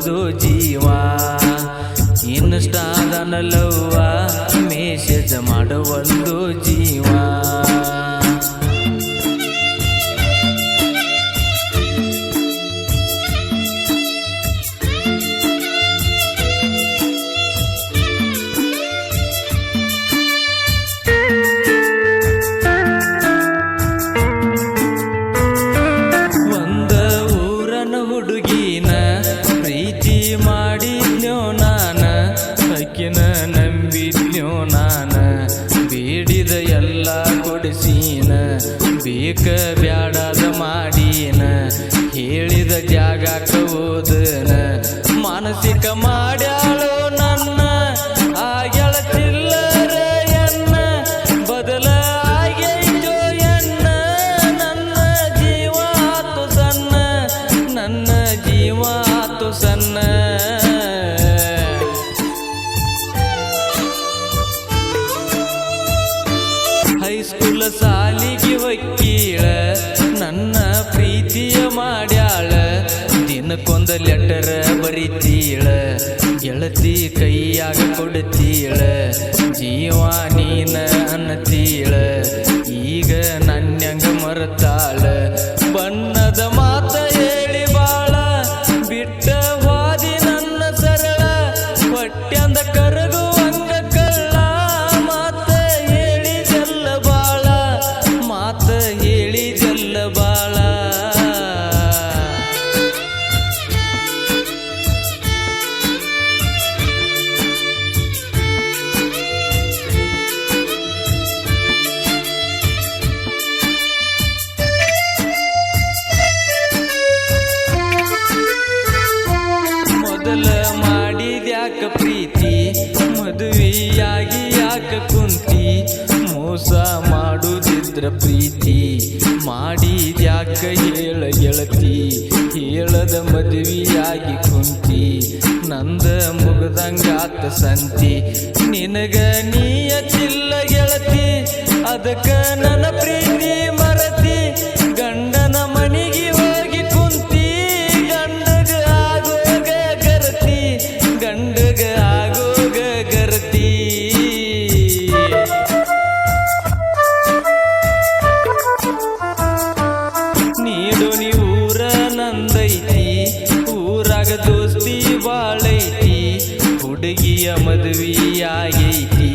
ಬರುದು ಜೀವ ಇನ್ನಷ್ಟಾದನಲ್ಲವ್ವ ಮೆಸೇಜ್ ಮಾಡುವಲ್ದು ಜೀವ. ಬೇಕ ಬ್ಯಾಡದ ಮಾಡೀನ, ಹೇಳಿದ ಜಾಗಕ್ಕ ಹೋದನ. ಮಾನಸಿಕ ಮಾಡ್ಯಾಳು ನನ್ನ ಆ ಗೆಳತಿಲ್ಲರ ಎನ್ನ ಬದಲ ಆಗೈತೋ ಎನ್ನ, ನನ್ನ ಜೀವ ಆತು ಸಣ್ಣ, ನನ್ನ ಜೀವ ಆತು ಸಣ್ಣ. ಹೈಸ್ಕೂಲ್ ದಿನಕ್ಕೊಂದ ಲೆಟರ್ ಬರಿತೀಳ? ಗೆಳತಿ ಕೈಯಾಗ ಕೊಡ್ತೀಳ? ಜೀವ ನೀನ ಅನ್ನತೀಳ? ಈಗ ನನ್ಯಂಗ ಮರತಾಳ? ಬಣ್ಣದ ಮಾತ ಹೇಳಿ ಬಾಳ, ಬಿಟ್ಟ ವಾದಿ ನನ್ನ ಸರಳ ಹೊಟ್ಯಂದ ಕರಗುವಂಗ ಮೋಸ ಮಾಡುದಿದ್ರ ಪ್ರೀತಿ, ಮಾಡಿದ್ಯಾಕ ಹೇಳ ಗೆಳತಿ, ಹೇಳದ ಮದುವೆಯಾಗಿ ಕುಂತಿ, ನಂದ ಮುಗದಂಗಾತ ಸಂತಿ. ನಿನಗ ನೀಯತಿಲ್ಲ ಗೆಳತಿ, ಅದಕ್ಕ ನನ್ನ ಪ್ರೀತಿ. ನೀಡು ನೀ ಊರ ನಂದೈತಿ. ಊರಾಗ ದೋಸ್ತಿ ಬಾಳೈತಿ. ಹುಡುಗಿಯ ಮದುವೆಯಾಗೈತಿ.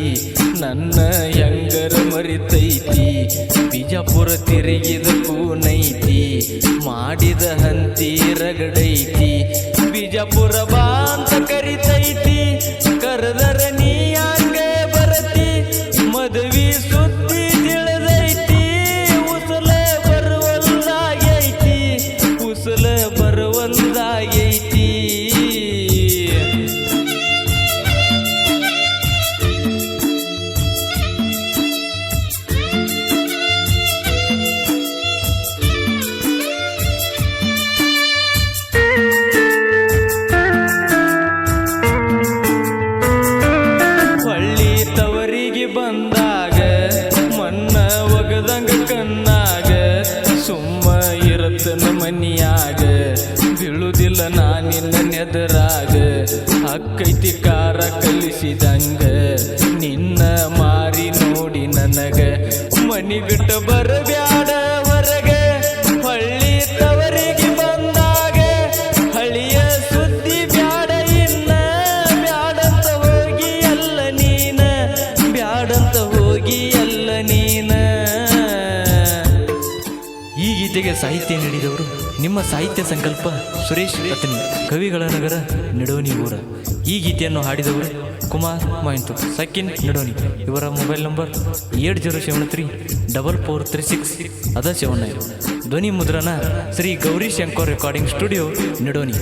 ನನ್ನ ಹೆಂಗರ ಮರಿತೈತಿ. ಬಿಜಾಪುರ ತಿರುಗಿದ ಕೂನೈತಿ ಮಾಡಿದ ಹಂತಿ ರಗಡೈತಿ. ಬಿಜಾಪುರ ಬಾ ಅಂತ ಕರಿತೈತಿ. ಕರೆದರ ನೀ ಸುಮ್ಮ ಇರತನ ಮನಿಯಾಗ. ಬೀಳುದಿಲ್ಲ ನಾನಿನ್ನ ನೆದರಾಗ. ಅಕ್ಕೈತಿ ಕಾರ ಕಲಿಸಿದಂಗ. ನಿನ್ನ ಮಾರಿ ನೋಡಿ ನನಗ. ಮನಿ ಬಿಟ್ಟ ಬರಬ್ಯಾಡ ಹೊರಗೆ. ಹಳ್ಳಿ ತವರಿಗೆ ಬಂದಾಗ. ಹಳಿಯ ಸುದ್ದಿ ಬ್ಯಾಡ ಇನ್ನ. ಬ್ಯಾಡಂತ ಹೋಗಿ ಅಲ್ಲ ನೀನ. ಬ್ಯಾಡಂತ ಹೋಗಿ ಅಲ್ಲ ನೀನ. ಗೀತೆಗೆ ಸಾಹಿತ್ಯ ನೀಡಿದವರು ನಿಮ್ಮ ಸಾಹಿತ್ಯ ಸಂಕಲ್ಪ ಸುರೇಶ್ ರತ್ನಿ, ಕವಿಗಳ ನಗರ, ನಡೋನಿ ಊರ. ಈ ಗೀತೆಯನ್ನು ಹಾಡಿದವರು ಕುಮಾರ್ ಮಹಂತು, ಸಕಿನ್ ನಡೋನಿ. ಇವರ mobile number eight zero seven three double four three six ಅದ ಸೆವೆನ್ ನೈನ್. ಧ್ವನಿ ಮುದ್ರಣ ಶ್ರೀ ಗೌರಿ ಶಂಕರ್ ರೆಕಾರ್ಡಿಂಗ್ ಸ್ಟುಡಿಯೋ, ನಿಡೋನಿ.